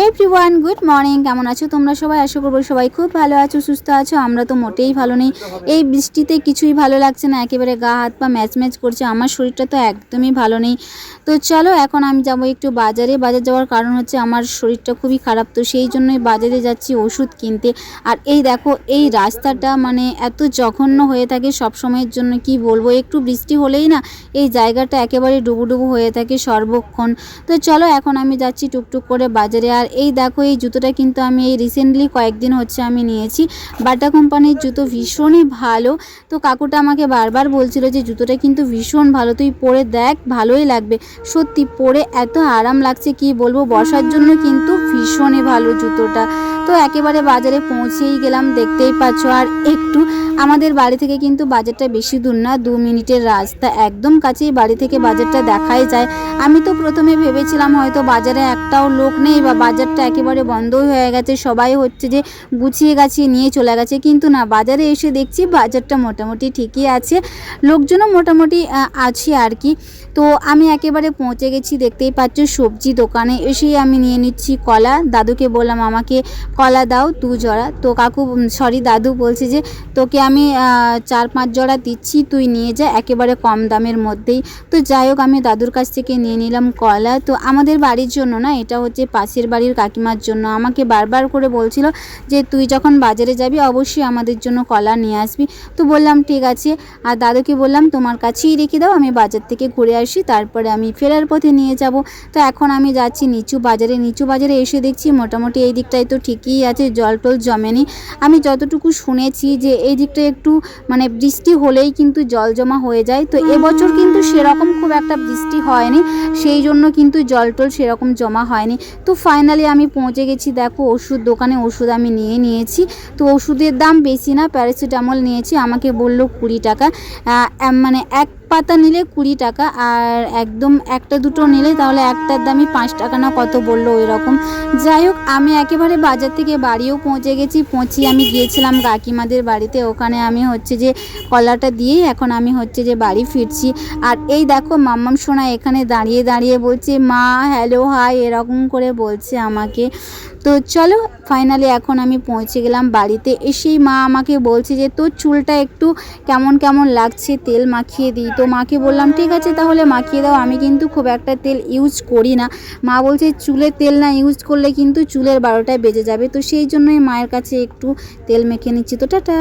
Everyone good morning কেমন আছো তোমরা সবাই? আশা করব সবাই খুব ভালো আছো, সুস্থ আছো। আমরা তো মোটেই ভালো নেই। এই বৃষ্টিতে কিছুই ভালো লাগছে না। একেবারে গা, হাত, পা ম্যাচ ম্যাচ করছে। আমার শরীরটা তো একদমই ভালো নেই। তো চলো, এখন আমি যাব একটু বাজারে। বাজার যাওয়ার কারণ হচ্ছে আমার শরীরটা খুবই খারাপ। তো সেই জন্যই বাজারে যাচ্ছি ওষুধ কিনতে। আর এই দেখো, এই রাস্তাটা মানে এত জঘন্য হয়ে থাকে সব সময়ের জন্য। কি বলব? একটু বৃষ্টি হলেই না এই জায়গাটা একেবারে ডুবুডুবু হয়ে থাকে সর্বক্ষণ। তো চলো, এখন আমি যাচ্ছি টুকটুক করে বাজারে। আর এই দেখো, এই জুতোটা কিন্তু আমি এই রিসেন্টলি কয়েকদিন হচ্ছে আমি নিয়েছি। বাটা কোম্পানির জুতো ভীষণই ভালো। তো কাকুটা আমাকে বারবার বলছিল যে, জুতোটা কিন্তু ভীষণ ভালো, তুই পরে দেখ, ভালোই লাগবে। সত্যি, পরে এত আরাম লাগছে, কি বলব? বসার জন্য কিন্তু ভীষণই ভালো জুতোটা। তো একেবারে বাজারে পৌঁছেই গেলাম, দেখতেই পাচ্ছ। আর একটু আমাদের বাড়ি থেকে কিন্তু বাজারটা বেশি দূর না, দু মিনিটের রাস্তা। একদম কাছেই বাড়ি থেকে বাজারটা দেখাই যায়। আমি তো প্রথমে ভেবেছিলাম হয়তো বাজারে একটাও লোক নেই বা বাজারটা একেবারে বন্ধই হয়ে গেছে, সবাই হচ্ছে যে গুছিয়ে গাছিয়ে নিয়ে চলে গেছে। কিন্তু না, বাজারে এসে দেখছি বাজারটা মোটামুটি ঠিকই আছে, লোকজনও মোটামুটি আছে আর কি। তো আমি একেবারে পৌঁছে গেছি, দেখতেই পাচ্ছ সবজি দোকানে। এসেই আমি নিয়ে নিচ্ছি কলা। দাদুকে বললাম, আমাকে কলা দাও, দু জোড়া। তো কাকু সরি দাদু বলছে যে, তোকে আমি চার পাঁচ জোড়া দিচ্ছি, তুই নিয়ে যা, একেবারে কম দামের মধ্যেই। তো যাই হোক, আমি দাদুর কাছ থেকে নিয়ে নিলাম কলা। তো আমাদের বাড়ির জন্য না, এটা হচ্ছে পাশের বাড়ির কাকিমার জন্য। আমাকে বারবার করে বলছিল যে, তুই যখন বাজারে যাবি, অবশ্যই আমাদের জন্য কলা নিয়ে আসবি। তো বললাম, ঠিক আছে। আর দাদুকে বললাম, তোমার কাছেই রেখে দাও, আমি বাজার থেকে ঘুরে আসি, তারপরে আমি ফেরার পথে নিয়ে যাব। তো এখন আমি যাচ্ছি নিচু বাজারে। নিচু বাজারে এসে দেখছি মোটামুটি এই দিকটায় তো ঠিকই আছে, জল টল জমেনি। আমি যতটুকু শুনেছি যে এই দিকটা একটু মানে বৃষ্টি হলেই কিন্তু জল জমা হয়ে যায়। তো এবছর কিন্তু সেরকম খুব একটা বৃষ্টি হয়নি, সেই জন্য কিন্তু জল টল সেরকম জমা হয়নি। তো ফাইনালি আমি পৌঁছে গেছি, দেখো ওষুধ দোকানে ওষুধ আমি নিয়ে নিয়েছি। তো ওষুধের দাম বেশি না প্যারাসিটামল নিয়েছি, আমাকে বলল কুড়ি টাকা। মানে এক পাতা নিলে কুড়ি টাকা আর একদম একটা দুটো নিলে তাহলে একটার দামই পাঁচ টাকা না কত বলল ওই রকম যাই হোক, আমি একেবারে বাজার থেকে বাড়িও পৌঁছে গেছি পৌঁছিয়ে আমি গিয়েছিলাম কাকিমাদের বাড়িতে। ওখানে আমি হচ্ছে যে কলাটা দিয়েই এখন আমি হচ্ছে যে বাড়ি ফিরছি। আর এই দেখো মাম্মাম সোনা এখানে দাঁড়িয়ে দাঁড়িয়ে বলছে, মা হ্যালো হাই এরকম করে বলছে আমাকে। তো চলো ফাইনালি এখন আমি পৌঁছে গেলাম বাড়িতে। এসেই মা আমাকে বলছে যে, তোর চুলটা একটু কেমন কেমন লাগছে? তেল মাখিয়ে দিই তো মাকে বললাম, ঠিক আছে, তাহলে মাখিয়ে দাও। আমি কিন্তু খুব একটা তেল ইউজ করি না। মা বলছে চুলে তেল না ইউজ করলে কিন্তু চুলের বারোটায় বেজে যাবে। তো সেই জন্যই মায়ের কাছে একটু তেল মেখে নিচ্ছি। তো টাটা।